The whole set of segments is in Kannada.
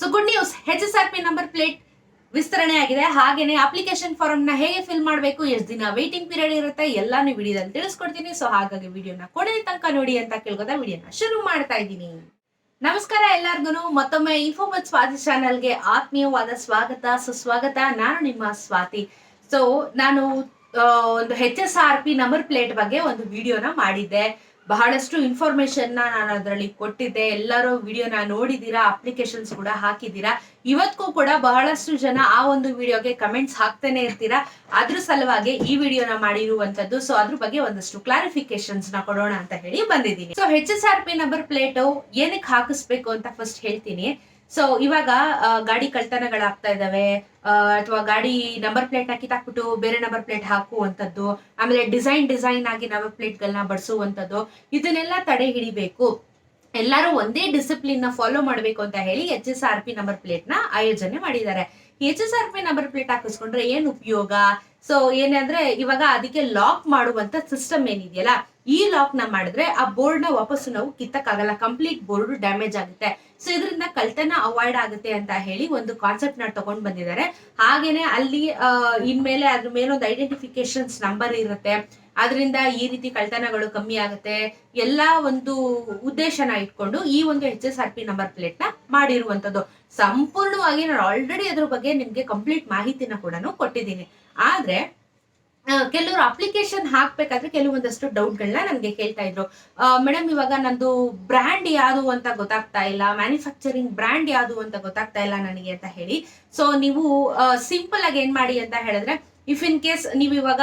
So good news H S R P number plate ವಿಸ್ತರಣೆ ಆಗಿದೆ. ಹಾಗೇನೆ ಅಪ್ಲಿಕೇಶನ್ ಫಾರ್ಮ್ನ ಹೇಗೆ ಫಿಲ್ ಮಾಡಬೇಕು, ಎಷ್ಟು ದಿನ ವೇಟಿಂಗ್ ಪೀರಿಯಡ್ ಇರುತ್ತೆ, ಎಲ್ಲಾನು ವಿಡಿಯೋದಲ್ಲಿ ತಿಳಿಸ್ಕೊಡ್ತೀನಿ. ಸೊ ಹಾಗಾಗಿ ವಿಡಿಯೋನ ಕೊನೆ ತನಕ ನೋಡಿ ಅಂತ ಕೇಳ್ಕೊತಾ ವಿಡಿಯೋನ ಶುರು ಮಾಡ್ತಾ ಇದ್ದೀನಿ. ನಮಸ್ಕಾರ ಎಲ್ಲಾರ್ಗು ಮತ್ತೊಮ್ಮೆ ಇನ್ಫೋಮತ್ ಸ್ವಾತಿ ಚಾನಲ್ಗೆ ಆತ್ಮೀಯವಾದ ಸ್ವಾಗತ, ಸುಸ್ವಾಗತ. ನಾನು ನಿಮ್ಮ ಸ್ವಾತಿ. ಸೊ ನಾನು ಒಂದು H S R P number plate ಬಗ್ಗೆ ಒಂದು ವಿಡಿಯೋನ ಮಾಡಿದ್ದೆ. ಬಹಳಷ್ಟು ಇನ್ಫಾರ್ಮೇಶನ್ ನಾನು ಅದರಲ್ಲಿ ಕೊಟ್ಟಿದ್ದೆ. ಎಲ್ಲರೂ ವಿಡಿಯೋನ ನೋಡಿದ್ದೀರಾ ಅಪ್ಲಿಕೇಶನ್ಸ್ ಕೂಡ ಹಾಕಿದ್ದೀರಾ ಇವತ್ತಿಗೂ ಕೂಡ ಬಹಳಷ್ಟು ಜನ ಆ ಒಂದು ವಿಡಿಯೋಗೆ ಕಮೆಂಟ್ಸ್ ಹಾಕ್ತಾನೆ ಇರ್ತೀರಾ. ಅದ್ರ ಸಲುವಾಗಿ ಈ ವಿಡಿಯೋನ ಮಾಡಿರುವಂತದ್ದು ಸೊ ಅದ್ರ ಬಗ್ಗೆ ಒಂದಷ್ಟು ಕ್ಲಾರಿಫಿಕೇಶನ್ಸ್ನ ಕೊಡೋಣ ಅಂತ ಹೇಳಿ ಬಂದಿದ್ದೀನಿ. So H S R P number plate ಏನಕ್ಕೆ ಹಾಕಿಸ್ಬೇಕು ಅಂತ ಫಸ್ಟ್ ಹೇಳ್ತೀನಿ. ಸೊ ಇವಾಗ ಗಾಡಿ ಕಳ್ತನಗಳಾಗ್ತಾ ಇದಾವೆ. ಅಥವಾ ಗಾಡಿ ನಂಬರ್ ಪ್ಲೇಟ್ ಹಾಕಿ ತಾಕ್ಬಿಟ್ಟು ಬೇರೆ ನಂಬರ್ ಪ್ಲೇಟ್ ಹಾಕುವಂಥದ್ದು, ಆಮೇಲೆ ಡಿಸೈನ್ ಡಿಸೈನ್ ಆಗಿ ನಂಬರ್ ಪ್ಲೇಟ್ಗಳನ್ನ ಗಳನ್ನ ಬಡಿಸುವಂತದ್ದು ಇದನ್ನೆಲ್ಲ ತಡೆ ಹಿಡಿಬೇಕು. ಎಲ್ಲರೂ ಒಂದೇ ಡಿಸಿಪ್ಲಿನ್ನ ಫಾಲೋ ಮಾಡಬೇಕು ಅಂತ ಹೇಳಿ H S R P number ಪ್ಲೇಟ್ನ ಆಯೋಜನೆ ಮಾಡಿದ್ದಾರೆ. H S R P number plate ಹಾಕಿಸ್ಕೊಂಡ್ರೆ ಏನ್ ಉಪಯೋಗ? ಸೊ ಏನಂದ್ರೆ ಇವಾಗ ಅದಕ್ಕೆ ಲಾಕ್ ಮಾಡುವಂತ ಸಿಸ್ಟಮ್ ಏನಿದೆಯಲ್ಲ, ಈ ಲಾಕ್ನ ಮಾಡಿದ್ರೆ ಆ ಬೋರ್ಡ್ನ ವಾಪಸ್ ನಾವು ಕಿತ್ತಕ್ಕಾಗಲ್ಲ ಕಂಪ್ಲೀಟ್ ಬೋರ್ಡ್ ಡ್ಯಾಮೇಜ್ ಆಗುತ್ತೆ. ಸೊ ಇದರಿಂದ ಕಳ್ತನ ಅವಾಯ್ಡ್ ಆಗುತ್ತೆ ಅಂತ ಹೇಳಿ ಒಂದು ಕಾನ್ಸೆಪ್ಟ್ನ ತಗೊಂಡ್ ಬಂದಿದ್ದಾರೆ. ಹಾಗೇನೆ ಅಲ್ಲಿ ಇನ್ಮೇಲೆ ಅದ್ರ ಒಂದು ಐಡೆಂಟಿಫಿಕೇಶನ್ಸ್ ನಂಬರ್ ಇರುತ್ತೆ. ಅದರಿಂದ ಈ ರೀತಿ ಕಳ್ತನಗಳು ಕಮ್ಮಿ ಆಗುತ್ತೆ. ಎಲ್ಲಾ ಒಂದು ಉದ್ದೇಶನ ಇಟ್ಕೊಂಡು ಈ ಒಂದು H S R P number ಪ್ಲೇಟ್ನ ಮಾಡಿರುವಂತದ್ದು ಸಂಪೂರ್ಣವಾಗಿ ನಾನು ಆಲ್ರೆಡಿ ಅದ್ರ ಬಗ್ಗೆ ನಿಮ್ಗೆ ಕಂಪ್ಲೀಟ್ ಮಾಹಿತಿನ ಕೂಡ ಕೊಟ್ಟಿದ್ದೀನಿ. ಆದ್ರೆ ಕೆಲವರು ಅಪ್ಲಿಕೇಶನ್ ಹಾಕ್ಬೇಕಾದ್ರೆ ಕೆಲವೊಂದಷ್ಟು ಡೌಟ್ಗಳನ್ನ ನನ್ಗೆ ಕೇಳ್ತಾ ಇದ್ರು. ಮೇಡಮ್ ಇವಾಗ ನಂದು ಬ್ರ್ಯಾಂಡ್ ಯಾವುದು ಅಂತ ಗೊತ್ತಾಗ್ತಾ ಇಲ್ಲ. ಮ್ಯಾನುಫ್ಯಾಕ್ಚರಿಂಗ್ ಬ್ರ್ಯಾಂಡ್ ಯಾವುದು ಅಂತ ಗೊತ್ತಾಗ್ತಾ ಇಲ್ಲ ನನಗೆ ಅಂತ ಹೇಳಿ. ಸೊ ನೀವು ಸಿಂಪಲ್ ಆಗಿ ಏನ್ ಮಾಡಿ ಅಂತ ಹೇಳಿದ್ರೆ ಇಫ್ ಇನ್ ಕೇಸ್ ನೀವು ಇವಾಗ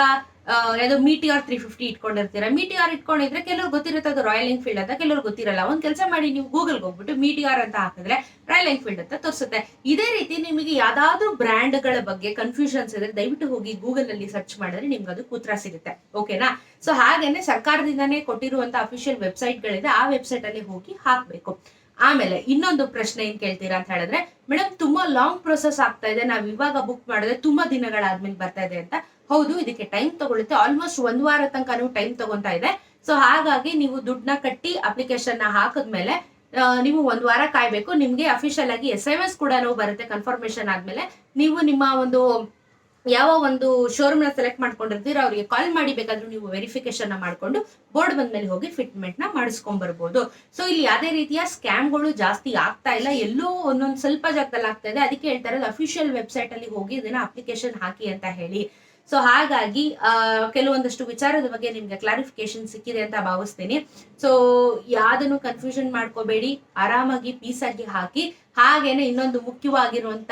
ಯಾವ್ದೋ ಮೀಟಿಆರ್ ತ್ರೀ ಫಿಫ್ಟಿ ಇಟ್ಕೊಂಡಿರ್ತೀರಾ? ಮೀಟಿಆರ್ ಇಟ್ಕೊಂಡಿದ್ರೆ ಕೆಲವ್ರು ಗೊತ್ತಿರುತ್ತೆ ಅದು ರಾಯಲ್ ಎನ್ಫೀಲ್ಡ್ ಅಂತ, ಕೆಲವ್ರು ಗೊತ್ತಿರಲ್ಲ. ಒಂದ್ ಕೆಲಸ ಮಾಡಿ ನೀವು ಗೂಗಲ್ಗೆ ಹೋಗ್ಬಿಟ್ಟು ಮೀಟಿ ಆರ್ ಅಂತ ಹಾಕಿದ್ರೆ ರಾಯಲ್ ಎನ್ಫೀಲ್ಡ್ ಅಂತ ತೋರಿಸುತ್ತೆ. ಇದೇ ರೀತಿ ನಿಮಗೆ ಯಾವ್ದಾದ್ರು ಬ್ರ್ಯಾಂಡ್ಗಳ ಬಗ್ಗೆ ಕನ್ಫ್ಯೂಷನ್ಸ್ ಇದ್ರೆ ದಯವಿಟ್ಟು ಹೋಗಿ ಗೂಗಲ್ ಅಲ್ಲಿ ಸರ್ಚ್ ಮಾಡಿದ್ರೆ ನಿಮ್ಗೆ ಅದು ಕೂತ್ರ ಸಿಗುತ್ತೆ. ಓಕೆನಾ ಸೊ ಹಾಗೇನೆ ಸರ್ಕಾರದಿಂದಾನೇ ಕೊಟ್ಟಿರುವಂತ ಅಫಿಷಿಯಲ್ ವೆಬ್ಸೈಟ್ ಗಳಿದೆ ಆ ವೆಬ್ಸೈಟ್ ಅಲ್ಲಿ ಹೋಗಿ ಹಾಕ್ಬೇಕು. ಆಮೇಲೆ ಇನ್ನೊಂದು ಪ್ರಶ್ನೆ ಏನ್ ಕೇಳ್ತೀರಾ ಅಂತ ಹೇಳಿದ್ರೆ ಮೇಡಮ್ ತುಂಬಾ ಲಾಂಗ್ ಪ್ರೊಸೆಸ್ ಆಗ್ತಾ ಇದೆ. ನಾವ್ ಇವಾಗ ಬುಕ್ ಮಾಡಿದ್ರೆ ತುಂಬಾ ದಿನಗಳಾದ್ಮೇಲೆ ಬರ್ತಾ ಇದೆ ಅಂತ. ಹೌದು, ಇದಕ್ಕೆ ಟೈಮ್ ತಗೊಳುತ್ತೆ. ಆಲ್ಮೋಸ್ಟ್ ಒಂದ್ ವಾರ ತನಕ ಟೈಮ್ ತಗೊಂತಾ ಇದೆ. ಸೊ ಹಾಗಾಗಿ ನೀವು ದುಡ್ಡನ್ನ ಕಟ್ಟಿ ಅಪ್ಲಿಕೇಶನ್ನ ಹಾಕಿದ್ಮೇಲೆ ನೀವು ಒಂದ್ ವಾರ ಕಾಯ್ಬೇಕು. ನಿಮ್ಗೆ ಅಫಿಷಿಯಲ್ ಆಗಿ ಎಸ್ ಎಂ ಎಸ್ ಕೂಡ ಬರುತ್ತೆ ಕನ್ಫರ್ಮೇಶನ್ ಆದ್ಮೇಲೆ. ನೀವು ನಿಮ್ಮ ಒಂದು, ಯಾವ ಒಂದು ಶೋರೂಮ್ನ ಸೆಲೆಕ್ಟ್ ಮಾಡ್ಕೊಂಡಿರ್ತೀರ ಅವ್ರಿಗೆ ಕಾಲ್ ಮಾಡಿ ಬೇಕಾದ್ರೂ ನೀವು ವೆರಿಫಿಕೇಶನ್ ಮಾಡ್ಕೊಂಡು ಬೋರ್ಡ್ ಬಂದ್ಮೇಲೆ ಹೋಗಿ ಫಿಟ್ಮೆಂಟ್ನ ಮಾಡಿಸ್ಕೊಂಡ್ ಬರ್ಬೋದು ಸೊ ಇಲ್ಲಿ ಯಾವುದೇ ರೀತಿಯ ಸ್ಕ್ಯಾಮ್ಗಳು ಜಾಸ್ತಿ ಆಗ್ತಾ ಇಲ್ಲ. ಎಲ್ಲೋ ಒಂದೊಂದು ಸ್ವಲ್ಪ ಜಾಗದಲ್ಲಿ ಆಗ್ತಾ ಇದೆ. ಅದಕ್ಕೆ ಹೇಳ್ತಾರೆ ಅಫಿಷಿಯಲ್ ವೆಬ್ಸೈಟ್ ಅಲ್ಲಿ ಹೋಗಿ ಇದನ್ನ ಅಪ್ಲಿಕೇಶನ್ ಹಾಕಿ ಅಂತ ಹೇಳಿ. ಸೊ ಹಾಗಾಗಿ ಕೆಲವೊಂದಷ್ಟು ವಿಚಾರದ ಬಗ್ಗೆ ನಿಮ್ಗೆ ಕ್ಲಾರಿಫಿಕೇಶನ್ ಸಿಕ್ಕಿದೆ ಅಂತ ಭಾವಿಸ್ತೀನಿ. ಸೊ ಯಾವ್ದನ್ನು ಕನ್ಫ್ಯೂಷನ್ ಮಾಡ್ಕೋಬೇಡಿ. ಆರಾಮಾಗಿ ಪೀಸ್ ಆಗಿ ಹಾಕಿ, ಹಾಗೇನೆ ಇನ್ನೊಂದು ಮುಖ್ಯವಾಗಿರುವಂತ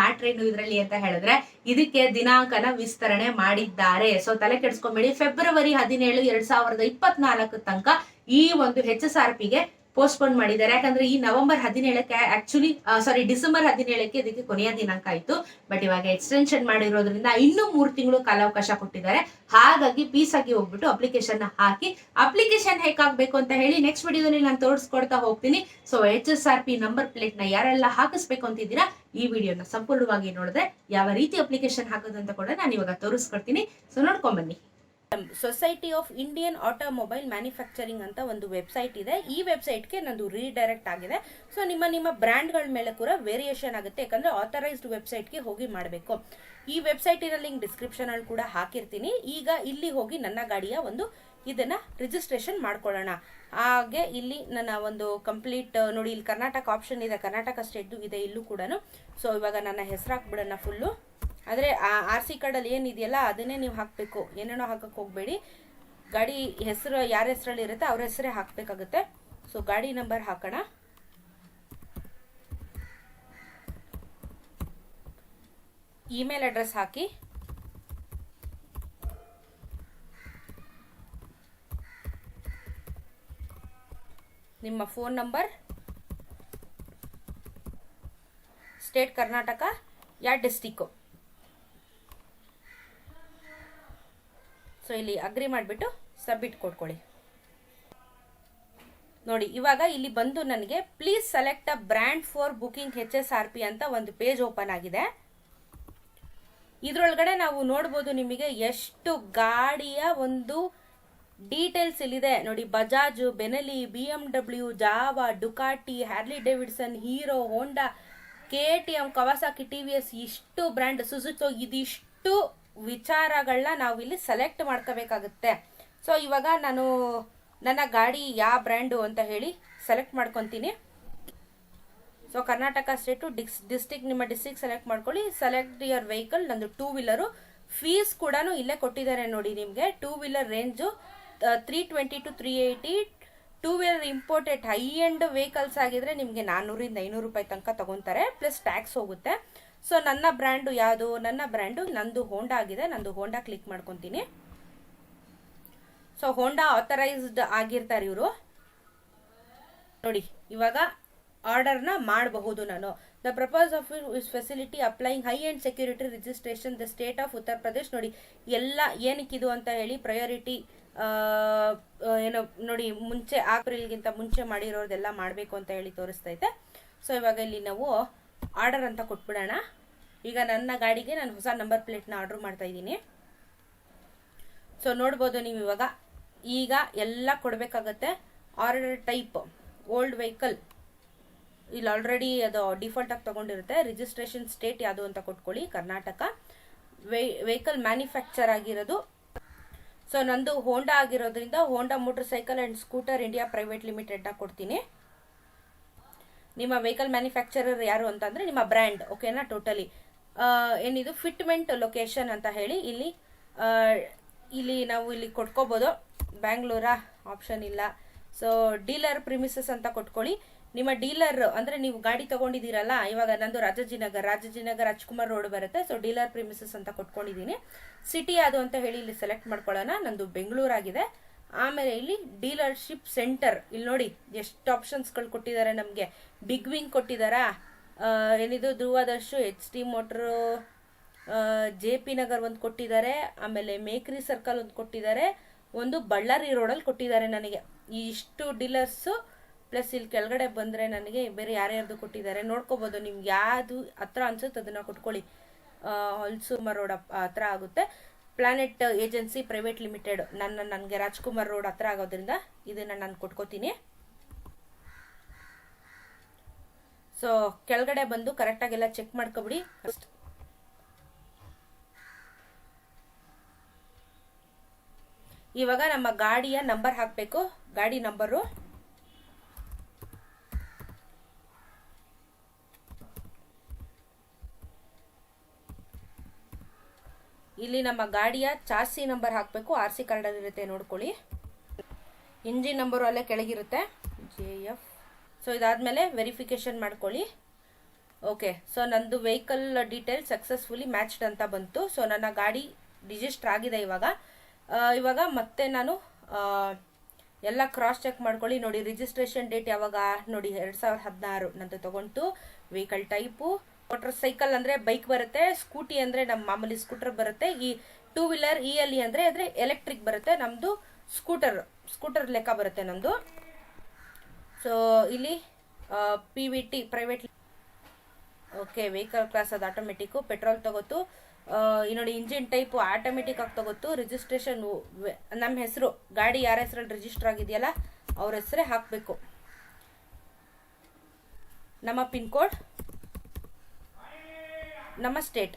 ಮ್ಯಾಟ್ರ್ ಏನು ಇದರಲ್ಲಿ ಅಂತ ಹೇಳಿದ್ರೆ, ಇದಕ್ಕೆ ದಿನಾಂಕನ ವಿಸ್ತರಣೆ ಮಾಡಿದ್ದಾರೆ. ಸೊ ತಲೆ ಕೆಡಿಸ್ಕೊಂಬೇಡಿ. ಫೆಬ್ರವರಿ ಹದಿನೇಳು, ಎರಡ್ ಸಾವಿರದ ಇಪ್ಪತ್ನಾಲ್ಕು ತನಕ ಈ ಒಂದು ಹೆಚ್ ಎಸ್ ಆರ್ ಪಿಗೆ ಪೋಸ್ಟ್ಪೋನ್ ಮಾಡಿದ್ದಾರೆ. ಯಾಕಂದ್ರೆ ಈ ನವೆಂಬರ್ ಹದಿನೇಳಕ್ಕೆ ಆಕ್ಚುಲಿ ಸಾರಿ ಡಿಸೆಂಬರ್ ಹದಿನೇಳಕ್ಕೆ ಇದಕ್ಕೆ ಕೊನೆಯ ದಿನಾಂಕ ಆಯ್ತು. ಬಟ್ ಇವಾಗ ಎಕ್ಸ್ಟೆನ್ಷನ್ ಮಾಡಿರೋದ್ರಿಂದ ಇನ್ನೂ ಮೂರು ತಿಂಗಳು ಕಾಲಾವಕಾಶ ಕೊಟ್ಟಿದ್ದಾರೆ. ಹಾಗಾಗಿ ಪೀಸ್ ಆಗಿ ಹೋಗ್ಬಿಟ್ಟು ಅಪ್ಲಿಕೇಶನ್ ಹಾಕಿ ಅಪ್ಲಿಕೇಶನ್ ಹೇಗಾಗ್ಬೇಕು ಅಂತ ಹೇಳಿ ನೆಕ್ಸ್ಟ್ ವಿಡಿಯೋದಲ್ಲಿ ನಾನು ತೋರಿಸ್ಕೊಡ್ತಾ ಹೋಗ್ತೀನಿ. So H S R P number ಪ್ಲೇಟ್ನ ಯಾರೆಲ್ಲ ಹಾಕಿಸ್ಬೇಕು ಅಂತಿದ್ದೀರಾ, ಈ ವಿಡಿಯೋನ ಸಂಪೂರ್ಣವಾಗಿ ನೋಡಿದ್ರೆ ಯಾವ ರೀತಿ ಅಪ್ಲಿಕೇಶನ್ ಹಾಕೋದು ಅಂತ ಕೂಡ ನಾನು ಇವಾಗ ತೋರಿಸ್ಕೊಡ್ತೀನಿ. ಸೊ ನೋಡ್ಕೊಂಡ್ ಬನ್ನಿ. Society of Indian automobile manufacturing ಅಂತ ಒಂದು ವೆಬ್ಸೈಟ್ ಇದೆ. ಈ ವೆಬ್ಸೈಟ್ಗೆ ನಂದು ರೀಡೈರೆಕ್ಟ್ ಆಗಿದೆ. ಸೊ ನಿಮ್ಮ ನಿಮ್ಮ ಬ್ರ್ಯಾಂಡ್ಗಳ ಮೇಲೆ ಕೂಡ ವೇರಿಯೇಷನ್ ಆಗುತ್ತೆ. ಯಾಕಂದ್ರೆ ಆಥರೈಸ್ಡ್ ವೆಬ್ಸೈಟ್ಗೆ ಹೋಗಿ ಮಾಡಬೇಕು. ಈ ವೆಬ್ಸೈಟ್ ಇರೋ ಲಿಂಕ್ ಡಿಸ್ಕ್ರಿಪ್ಷನ್ ಅಲ್ಲಿ ಕೂಡ ಹಾಕಿರ್ತೀನಿ. ಈಗ ಇಲ್ಲಿ ಹೋಗಿ ನನ್ನ ಗಾಡಿಯ ಒಂದು ಇದನ್ನ ರಿಜಿಸ್ಟ್ರೇಷನ್ ಮಾಡ್ಕೊಳ್ಳೋಣ. ಹಾಗೆ ಇಲ್ಲಿ ನನ್ನ ಒಂದು ಕಂಪ್ಲೀಟ್ ನೋಡಿ, ಇಲ್ಲಿ ಕರ್ನಾಟಕ ಆಪ್ಷನ್ ಇದೆ. ಕರ್ನಾಟಕ ಸ್ಟೇಟ್ದು ಇದೆ ಇಲ್ಲೂ ಕೂಡ ಸೊ ಇವಾಗ ನನ್ನ ಹೆಸರು ಹಾಕ್ಬಿಡೋಣ ಫುಲ್ಲು ಆದರೆ ಆ ಆರ್ ಸಿ ಕಾರ್ಡಲ್ಲಿ ಏನಿದೆಯಲ್ಲ ಅದನ್ನೇ ನೀವು ಹಾಕಬೇಕು. ಏನೇನೋ ಹಾಕಕ್ಕೆ ಹೋಗಬೇಡಿ. ಗಾಡಿ ಹೆಸರು ಯಾರ ಹೆಸರಲ್ಲಿ ಇರುತ್ತೆ ಅವ್ರ ಹೆಸರೇ ಹಾಕಬೇಕಾಗುತ್ತೆ. ಸೊ ಗಾಡಿ ನಂಬರ್ ಹಾಕೋಣ. ಇಮೇಲ್ ಅಡ್ರೆಸ್ ಹಾಕಿ. ನಿಮ್ಮ ಫೋನ್ ನಂಬರ್ ಸ್ಟೇಟ್ ಕರ್ನಾಟಕ ಯಾ ಡಿಸ್ಟಿಕ್ಕು ಸೊ ಇಲ್ಲಿ ಅಗ್ರಿ ಮಾಡಿಬಿಟ್ಟು ಸಬ್ಮಿಟ್ ಕೊಟ್ಕೊಳ್ಳಿ. ನೋಡಿ, ಇವಾಗ ಇಲ್ಲಿ ಬಂದು ನನಗೆ please select a brand for booking H S R P ಅಂತ ಒಂದು ಪೇಜ್ ಓಪನ್ ಆಗಿದೆ. ಇದರೊಳಗಡೆ ನಾವು ನೋಡ್ಬೋದು ನಿಮಗೆ ಎಷ್ಟು ಗಾಡಿಯ ಒಂದು ಡೀಟೇಲ್ಸ್ ಇಲ್ಲಿದೆ. ನೋಡಿ Bajaj Benelli B M W Jawa Ducati Harley Davidson Hero Honda K T M Kawasaki T V S ಇಷ್ಟು ಬ್ರ್ಯಾಂಡ್ ಸುಜುಕಿ ಇದಿಷ್ಟು ವಿಚಾರಗಳನ್ನ ನಾವು ಇಲ್ಲಿ ಸೆಲೆಕ್ಟ್ ಮಾಡ್ಕೋಬೇಕಾಗುತ್ತೆ. ಸೊ ಇವಾಗ ನಾನು ನನ್ನ ಗಾಡಿ ಯಾವ ಬ್ರ್ಯಾಂಡು ಅಂತ ಹೇಳಿ ಸೆಲೆಕ್ಟ್ ಮಾಡ್ಕೊತೀನಿ. So Karnataka state dis district ನಿಮ್ಮ ಡಿಸ್ಟಿಕ್ ಸೆಲೆಕ್ಟ್ ಮಾಡ್ಕೊಳ್ಳಿ. ಸೆಲೆಕ್ಟ್ ಯುವರ್ ವೆಹಿಕಲ್ ನಂದು ಟೂ ವೀಲರು ಫೀಸ್ ಕೂಡ ಇಲ್ಲೇ ಕೊಟ್ಟಿದ್ದಾರೆ ನೋಡಿ ನಿಮಗೆ. Two wheeler range three twenty to three eighty two wheeler imported high end vehicles ಆಗಿದ್ರೆ ನಿಮಗೆ ನಾನ್ನೂರಿಂದ ಐನೂರು ರೂಪಾಯಿ ತನಕ ತಗೊತಾರೆ ಪ್ಲಸ್ ಟ್ಯಾಕ್ಸ್ ಹೋಗುತ್ತೆ. ಸೊ ನನ್ನ ಬ್ರ್ಯಾಂಡು ಯಾವುದು? ನನ್ನ ಬ್ರ್ಯಾಂಡು ನಂದು ಹೋಂಡಾ ಆಗಿದೆ. ನಂದು ಹೋಂಡಾ ಕ್ಲಿಕ್ ಮಾಡ್ಕೊತೀನಿ. ಸೊ ಹೋಂಡಾ ಆಥರೈಸ್ಡ್ ಆಗಿರ್ತಾರೆ ಇವರು. ನೋಡಿ, ಇವಾಗ ಆರ್ಡರ್ನ ಮಾಡಬಹುದು ನಾನು. The purpose of is facility applying high and security registration the state of Uttar Pradesh ನೋಡಿ, ಎಲ್ಲ ಏನಕ್ಕಿದು ಅಂತ ಹೇಳಿ ಪ್ರಯಾರಿಟಿ ಏನೋ, ನೋಡಿ, ಮುಂಚೆ ಆಪ್ರಿಲ್ಗಿಂತ ಮುಂಚೆ ಮಾಡಿರೋದೆಲ್ಲ ಮಾಡಬೇಕು ಅಂತ ಹೇಳಿ ತೋರಿಸ್ತೈತೆ ಸೊ ಇವಾಗ ಇಲ್ಲಿ ನಾವು ಆರ್ಡರ್ ಅಂತ ಕೊಟ್ಬಿಡೋಣ. ಈಗ ನನ್ನ ಗಾಡಿಗೆ ನಾನು ಹೊಸ ನಂಬರ್ ಪ್ಲೇಟ್ನ ಆರ್ಡ್ರ್ ಮಾಡ್ತಾ ಇದ್ದೀನಿ. ಸೊ ನೋಡ್ಬೋದು ನೀವು ಇವಾಗ. ಈಗ ಎಲ್ಲ ಕೊಡಬೇಕಾಗತ್ತೆ. Order type, old vehicle. ಇಲ್ಲಿ ಆಲ್ರೆಡಿ ಅದು ಡಿಫಾಲ್ಟ್ ಆಗಿ ತಗೊಂಡಿರುತ್ತೆ. ರಿಜಿಸ್ಟ್ರೇಷನ್ ಸ್ಟೇಟ್ ಯಾವುದು ಅಂತ ಕೊಟ್ಕೊಳ್ಳಿ, ಕರ್ನಾಟಕ. ವೆಹಿಕಲ್ ಮ್ಯಾನುಫ್ಯಾಕ್ಚರ್ ಆಗಿರೋದು. ಸೊ ನಂದು ಹೋಂಡಾ ಆಗಿರೋದ್ರಿಂದ Honda motorcycle and scooter India private ಲಿಮಿಟೆಡ್ನ ಕೊಡ್ತೀನಿ. ನಿಮ್ಮ ವೆಹಿಕಲ್ ಮ್ಯಾನುಫ್ಯಾಕ್ಚರರ್ ಯಾರು ಅಂತಂದ್ರೆ ನಿಮ್ಮ ಬ್ರ್ಯಾಂಡ್ ಓಕೆನಾ ಟೋಟಲಿ ಏನಿದು? ಫಿಟ್ಮೆಂಟ್ ಲೊಕೇಶನ್ ಅಂತ ಹೇಳಿ ಇಲ್ಲಿ ಇಲ್ಲಿ ನಾವು ಇಲ್ಲಿ ಕೊಟ್ಕೋಬೋದು ಬ್ಯಾಂಗ್ಳೂರಾ ಆಪ್ಷನ್ ಇಲ್ಲ. ಸೊ ಡೀಲರ್ ಪ್ರಿಮಿಸಸ್ ಅಂತ ಕೊಟ್ಕೊಳ್ಳಿ. ನಿಮ್ಮ ಡೀಲರ್ ಅಂದ್ರೆ ನೀವು ಗಾಡಿ ತಗೊಂಡಿದ್ದೀರಲ್ಲ, ಇವಾಗ ನಂದು ರಾಜಾಜಿನಗರ್ ರಾಜಾಜಿನಗರ್ ರಾಜ್ಕುಮಾರ್ ರೋಡ್ ಬರುತ್ತೆ. ಸೊ ಡೀಲರ್ ಪ್ರಿಮಿಸಸ್ ಅಂತ ಕೊಟ್ಕೊಂಡಿದ್ದೀನಿ. ಸಿಟಿ ಅದು ಅಂತ ಹೇಳಿ ಇಲ್ಲಿ ಸೆಲೆಕ್ಟ್ ಮಾಡ್ಕೊಳ್ಳೋಣ. ನಂದು ಬೆಂಗಳೂರಾಗಿದೆ. ಆಮೇಲೆ ಇಲ್ಲಿ ಡೀಲರ್ಶಿಪ್ ಸೆಂಟರ್ ಇಲ್ಲಿ ನೋಡಿ, ಎಷ್ಟು ಆಪ್ಷನ್ಸ್ಗಳು ಕೊಟ್ಟಿದ್ದಾರೆ ನಮಗೆ. ಬಿಗ್ ವಿಂಗ್ ಕೊಟ್ಟಿದ್ದಾರಾ? ಏನಿದು ಧ್ರುವದರ್ಶು H T motor J P Nagar ಒಂದು ಕೊಟ್ಟಿದ್ದಾರೆ. ಆಮೇಲೆ ಮೇಕ್ರಿ ಸರ್ಕಲ್ ಒಂದು ಕೊಟ್ಟಿದ್ದಾರೆ. ಒಂದು ಬಳ್ಳಾರಿ ರೋಡಲ್ಲಿ ಕೊಟ್ಟಿದ್ದಾರೆ ನನಗೆ. ಇಷ್ಟು ಡೀಲರ್ಸು ಪ್ಲಸ್ ಇಲ್ಲಿ ಕೆಳಗಡೆ ಬಂದರೆ ನನಗೆ ಬೇರೆ ಯಾರ್ಯಾರ್ದು ಕೊಟ್ಟಿದ್ದಾರೆ ನೋಡ್ಕೋಬೋದು. ನಿಮ್ಗೆ ಯಾವುದು ಹತ್ರ ಅನ್ಸುತ್ತೆ ಅದನ್ನು ಕೊಟ್ಕೊಳ್ಳಿ. ಹೊಲ್ಸುಮ ರೋಡ್ ಹತ್ರ ಆಗುತ್ತೆ. ಪ್ಲಾನೆಟ್ ಏಜೆನ್ಸಿ ಪ್ರೈವೇಟ್ ಲಿಮಿಟೆಡ್ ನನ್ನ, ನನಗೆ ರಾಜ್ಕುಮಾರ್ ರೋಡ್ ಹತ್ರ ಆಗೋದ್ರಿಂದ ಇದನ್ನು ನಾನು ಕೊಟ್ಕೋತೀನಿ. ಸೊ ಕೆಳಗಡೆ ಬಂದು ಕರೆಕ್ಟಾಗೆಲ್ಲ ಚೆಕ್ ಮಾಡ್ಕೊಬಿಡಿ. ಇವಾಗ ನಮ್ಮ ಗಾಡಿಯ ನಂಬರ್ ಹಾಕಬೇಕು. ಗಾಡಿ ನಂಬರು ಇಲ್ಲಿ ನಮ್ಮ ಗಾಡಿಯ ಚಾರ್ಸಿ ನಂಬರ್ ಹಾಕಬೇಕು, ಆರ್ ಸಿ ಕಾರ್ಡ್ ಇರುತ್ತೆ ನೋಡ್ಕೊಳ್ಳಿ. ಇಂಜಿನ್ ನಂಬರು ಅಲ್ಲೇ ಕೆಳಗಿರುತ್ತೆ, ಜೆ ಎಫ್. ಸೊ ಇದಾದ್ಮೇಲೆ ವೆರಿಫಿಕೇಶನ್ ಮಾಡ್ಕೊಳ್ಳಿ. ಓಕೆ ಸೊ ನಂದು ವೆಹಿಕಲ್ ಡೀಟೇಲ್ ಸಕ್ಸಸ್ಫುಲಿ ಮ್ಯಾಚ್ಡ್ ಅಂತ ಬಂತು. ಸೊ ನನ್ನ ಗಾಡಿ ರಿಜಿಸ್ಟರ್ ಆಗಿದೆ ಇವಾಗ. ಇವಾಗ ಮತ್ತೆ ನಾನು ಎಲ್ಲ ಕ್ರಾಸ್ ಚೆಕ್ ಮಾಡ್ಕೊಳ್ಳಿ. ನೋಡಿ ರಿಜಿಸ್ಟ್ರೇಷನ್ ಡೇಟ್ ಯಾವಾಗ? ನೋಡಿ, ಎರಡು ಸಾವಿರದ ಹದಿನಾರು ನಂದು ತಗೊಂಡು ವೆಹಿಕಲ್ ಟೈಪು ಮೋಟರ್ ಸೈಕಲ್ ಅಂದರೆ ಬೈಕ್ ಬರುತ್ತೆ, ಸ್ಕೂಟಿ ಅಂದರೆ ನಮ್ಮ ಮಾಮೂಲಿ ಸ್ಕೂಟರ್ ಬರುತ್ತೆ, ಈ ಟೂ ವೀಲರ್ ಇ ಎಲ್ ಅಂದ್ರೆ ಅಂದರೆ ಎಲೆಕ್ಟ್ರಿಕ್ ಬರುತ್ತೆ ನಮ್ಮದು ಸ್ಕೂಟರ್ ಸ್ಕೂಟರ್ ಲೆಕ್ಕ ಬರುತ್ತೆ ನಮ್ಮದು ಸೊ ಇಲ್ಲಿ P V T private okay vehicle class ಅದು ಆಟೋಮೆಟಿಕ್ಕು ಪೆಟ್ರೋಲ್ ತಗೋತು. ಈ ನೋಡಿ ಇಂಜಿನ್ ಟೈಪು ಆಟೋಮೆಟಿಕ್ ಆಗಿ ತಗೋತು. ರಿಜಿಸ್ಟ್ರೇಷನ್ ನಮ್ಮ ಹೆಸರು, ಗಾಡಿ ಯಾರ ಹೆಸರಲ್ಲಿ ರಿಜಿಸ್ಟರ್ ಆಗಿದೆಯಲ್ಲ, ಅವ್ರ ಹೆಸರೇ ಹಾಕಬೇಕು. ನಮ್ಮ ಪಿನ್ ಕೋಡ್ ನಮ್ಮ ಸ್ಟೇಟ್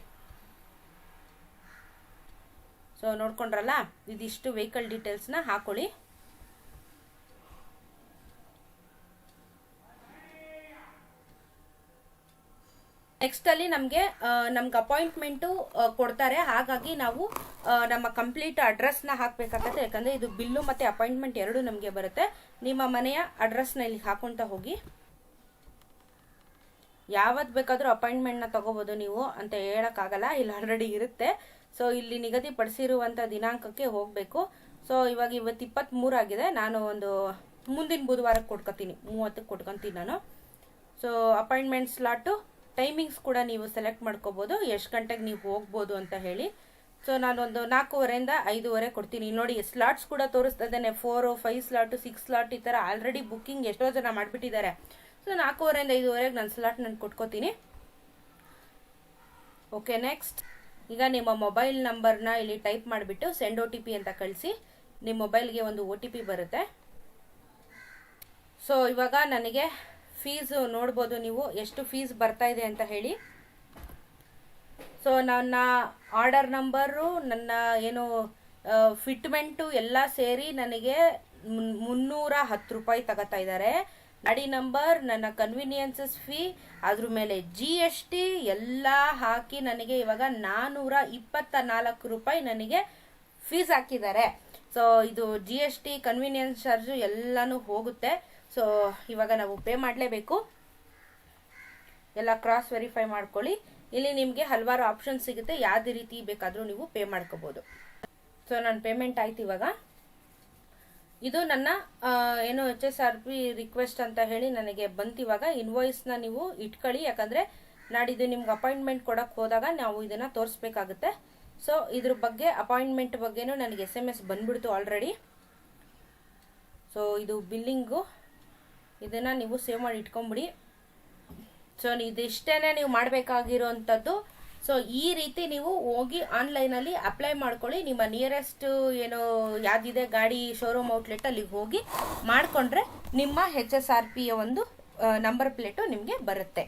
ಸೊ ನೋಡ್ಕೊಂಡ್ರಲ್ಲ? ಇದಿಷ್ಟು ವೆಹಿಕಲ್ ಡೀಟೇಲ್ಸ್ನ ಹಾಕೊಳ್ಳಿ. ನೆಕ್ಸ್ಟ್ ಅಲ್ಲಿ ನಮಗೆ ನಮ್ಗೆ ಅಪಾಯಿಂಟ್ಮೆಂಟು ಕೊಡ್ತಾರೆ. ಹಾಗಾಗಿ ನಾವು ನಮ್ಮ ಕಂಪ್ಲೀಟ್ ಅಡ್ರೆಸ್ನ ಹಾಕಬೇಕಾಗತ್ತೆ. ಯಾಕಂದ್ರೆ ಇದು ಬಿಲ್ಲು ಮತ್ತೆ ಅಪಾಯಿಂಟ್ಮೆಂಟ್ ಎರಡೂ ನಮಗೆ ಬರುತ್ತೆ. ನಿಮ್ಮ ಮನೆಯ ಅಡ್ರೆಸ್ನ ಇಲ್ಲಿ ಹಾಕೊಂತ ಹೋಗಿ. ಯಾವತ್ತು ಬೇಕಾದರೂ ಅಪಾಯಿಂಟ್ಮೆಂಟ್ನ ತಗೋಬೋದು ನೀವು ಅಂತ ಹೇಳೋಕ್ಕಾಗಲ್ಲ, ಇಲ್ಲಿ ಆಲ್ರೆಡಿ ಇರುತ್ತೆ. ಸೊ ಇಲ್ಲಿ ನಿಗದಿಪಡಿಸಿರುವಂಥ ದಿನಾಂಕಕ್ಕೆ ಹೋಗಬೇಕು. ಸೊ ಇವಾಗ ಇವತ್ತು ಇಪ್ಪತ್ತ್ಮೂರು ಆಗಿದೆ. ನಾನು ಒಂದು ಮುಂದಿನ ಬುಧವಾರಕ್ಕೆ ಕೊಟ್ಕೊತೀನಿ ಮೂವತ್ತಕ್ಕೆ ಕೊಟ್ಕೊತೀನಿ ನಾನು. ಸೊ ಅಪಾಯಿಂಟ್ಮೆಂಟ್ ಸ್ಲಾಟು ಟೈಮಿಂಗ್ಸ್ ಕೂಡ ನೀವು ಸೆಲೆಕ್ಟ್ ಮಾಡ್ಕೋಬೋದು. ಎಷ್ಟು ಗಂಟೆಗೆ ನೀವು ಹೋಗ್ಬೋದು ಅಂತ ಹೇಳಿ. ಸೊ ನಾನೊಂದು ನಾಲ್ಕೂವರೆಯಿಂದ ಐದೂವರೆ ಕೊಡ್ತೀನಿ. ನೋಡಿ ಸ್ಲಾಟ್ಸ್ ಕೂಡ ತೋರಿಸ್ತಾ ಇದ್ದೇನೆ. Four five slot six slot ಈ ಥರ ಆಲ್ರೆಡಿ ಬುಕ್ಕಿಂಗ್ ಎಷ್ಟೋ ಜನ ಮಾಡಿಬಿಟ್ಟಿದ್ದಾರೆ. ಸೊ ನಾಲ್ಕೂವರೆಯಿಂದ ಐದುವರೆಗೆ ನಾನು ಸ್ಲಾಟ್ ನಾನು ಕೊಟ್ಕೋತೀನಿ. ಓಕೆ ನೆಕ್ಸ್ಟ್ ಈಗ ನಿಮ್ಮ ಮೊಬೈಲ್ ನಂಬರ್ನ ಇಲ್ಲಿ ಟೈಪ್ ಮಾಡಿಬಿಟ್ಟು ಸೆಂಡ್ ಒ ಟಿ ಪಿ ಅಂತ ಕಳಿಸಿ. ನಿಮ್ಮ ಮೊಬೈಲ್ಗೆ ಒಂದು ಒ ಟಿ ಪಿ ಬರುತ್ತೆ. ಸೊ ಇವಾಗ ನನಗೆ ಫೀಸು ನೋಡ್ಬೋದು ನೀವು, ಎಷ್ಟು ಫೀಸ್ ಬರ್ತಾ ಇದೆ ಅಂತ ಹೇಳಿ. ಸೊ ನನ್ನ ಆರ್ಡರ್ ನಂಬರು ನನ್ನ ಏನು ಫಿಟ್ಮೆಂಟು ಎಲ್ಲ ಸೇರಿ ನನಗೆ ಮುನ್- ಮುನ್ನೂರ ಹತ್ತು ರೂಪಾಯಿ ತಗೋತಾ ಇದ್ದಾರೆ. ಗಾಡಿ ನಂಬರ್, ನನ್ನ ಕನ್ವಿನಿಯನ್ಸಸ್ ಫೀ ಅದ್ರ ಮೇಲೆ ಜಿ ಎಸ್ ಟಿ ಎಲ್ಲ ಹಾಕಿ ನನಗೆ ಇವಾಗ ನಾನ್ನೂರ ಇಪ್ಪತ್ತ ನಾಲ್ಕು ರೂಪಾಯಿ ನನಗೆ ಫೀಸ್ ಹಾಕಿದ್ದಾರೆ. ಸೊ ಇದು G S T convenience charge ಎಲ್ಲನೂ ಹೋಗುತ್ತೆ. ಸೊ ಇವಾಗ ನಾವು ಪೇ ಮಾಡಲೇಬೇಕು. ಎಲ್ಲ ಕ್ರಾಸ್ ವೆರಿಫೈ ಮಾಡ್ಕೊಳ್ಳಿ. ಇಲ್ಲಿ ನಿಮಗೆ ಹಲವಾರು ಆಪ್ಷನ್ ಸಿಗುತ್ತೆ. ಯಾವುದೇ ರೀತಿ ಬೇಕಾದರೂ ನೀವು ಪೇ ಮಾಡ್ಕೋಬೋದು. ಸೊ ನಾನು ಪೇಮೆಂಟ್ ಆಯ್ತು ಇವಾಗ. ಇದು ನನ್ನ ಏನು H S R P request ಅಂತ ಹೇಳಿ ನನಗೆ ಬಂತಿವಾಗ ಇನ್ವಾಯ್ಸ್ನ ನೀವು ಇಟ್ಕೊಳ್ಳಿ. ಯಾಕಂದರೆ ನಾಡಿದ್ದು ನಿಮ್ಗೆ ಅಪಾಯಿಂಟ್ಮೆಂಟ್ ಕೊಡಕ್ಕೆ ಹೋದಾಗ ನಾವು ಇದನ್ನು ತೋರಿಸ್ಬೇಕಾಗುತ್ತೆ. ಸೊ ಇದ್ರ ಬಗ್ಗೆ ಅಪಾಯಿಂಟ್ಮೆಂಟ್ ಬಗ್ಗೆನೂ ನನಗೆ ಎಸ್ ಎಂ ಎಸ್ ಬಂದ್ಬಿಡ್ತು ಆಲ್ರೆಡಿ ಸೊ ಇದು ಬಿಲ್ಲಿಂಗು ಇದನ್ನು ನೀವು ಸೇವ್ ಮಾಡಿ ಇಟ್ಕೊಂಬಿಡಿ. ಸೊ ಇದಿಷ್ಟೇ ನೀವು ಮಾಡಬೇಕಾಗಿರೋವಂಥದ್ದು ಸೊ ಈ ರೀತಿ ನೀವು ಹೋಗಿ ಆನ್ಲೈನಲ್ಲಿ ಅಪ್ಲೈ ಮಾಡ್ಕೊಳ್ಳಿ. ನಿಮ್ಮ ನಿಯರೆಸ್ಟ್ ಏನು ಯಾವ್ದಿದೆ ಗಾಡಿ ಶೋರೂಮ್ ಔಟ್ಲೆಟ್ ಅಲ್ಲಿಗೆ ಹೋಗಿ ಮಾಡಿಕೊಂಡ್ರೆ ನಿಮ್ಮ ಹೆಚ್ ಎಸ್ ಆರ್ ಪಿಯ ಒಂದು ನಂಬರ್ ಪ್ಲೇಟು ನಿಮಗೆ ಬರುತ್ತೆ.